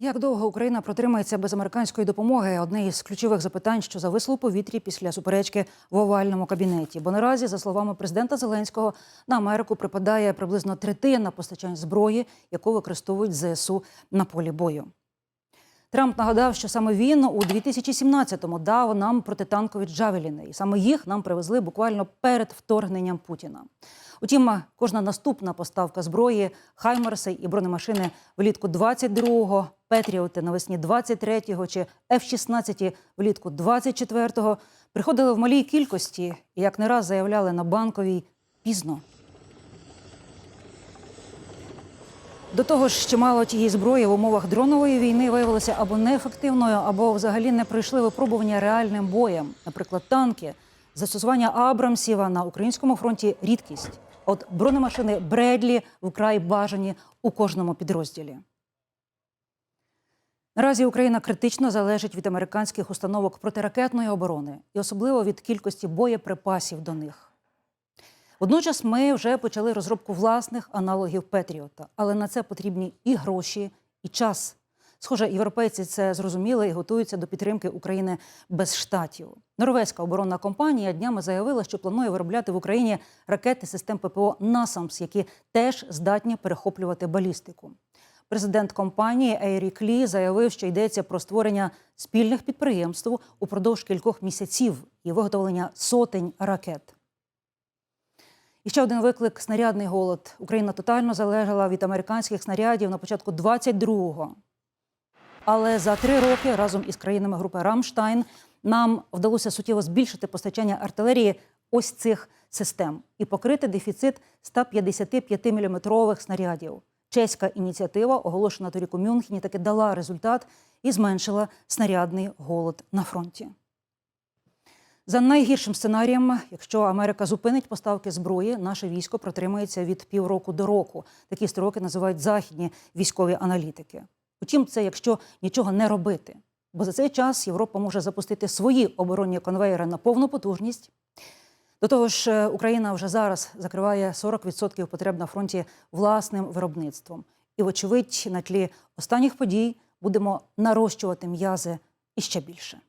Як довго Україна протримається без американської допомоги? Одне із ключових запитань, що зависло у повітрі після суперечки в овальному кабінеті. Бо наразі, за словами президента Зеленського, на Америку припадає приблизно третина постачань зброї, яку використовують ЗСУ на полі бою. Трамп нагадав, що саме він у 2017-му дав нам протитанкові джавеліни, і саме їх нам привезли буквально перед вторгненням Путіна. Утім, кожна наступна поставка зброї, хаймерси і бронемашини влітку 22-го, Петріоти навесні 23-го чи F-16 влітку 24-го приходили в малій кількості і як не раз заявляли на банковій пізно. До того ж, чимало тієї зброї в умовах дронової війни виявилося або неефективною, або взагалі не пройшли випробування реальним боєм. Наприклад, танки, застосування Абрамсів на українському фронті рідкість. От бронемашини Бредлі вкрай бажані у кожному підрозділі. Наразі Україна критично залежить від американських установок протиракетної оборони і особливо від кількості боєприпасів до них. Водночас ми вже почали розробку власних аналогів Петріота, але на це потрібні і гроші, і час. Схоже, європейці це зрозуміли і готуються до підтримки України без штатів. Норвезька оборонна компанія днями заявила, що планує виробляти в Україні ракети систем ППО «Насамс», які теж здатні перехоплювати балістику. Президент компанії Ейрік Лі заявив, що йдеться про створення спільних підприємств упродовж кількох місяців і виготовлення сотень ракет. І ще один виклик снарядний голод. Україна тотально залежала від американських снарядів на початку 22-го. Але за три роки разом із країнами групи Рамштайн нам вдалося суттєво збільшити постачання артилерії ось цих систем і покрити дефіцит 155-мм снарядів. Чеська ініціатива, оголошена торік у Мюнхені, таки дала результат і зменшила снарядний голод на фронті. За найгіршим сценарієм, якщо Америка зупинить поставки зброї, наше військо протримається від півроку до року. Такі строки називають західні військові аналітики. Утім, це якщо нічого не робити. Бо за цей час Європа може запустити свої оборонні конвейери на повну потужність. До того ж, Україна вже зараз закриває 40% потреб на фронті власним виробництвом. І, вочевидь, на тлі останніх подій будемо нарощувати м'язи іще більше.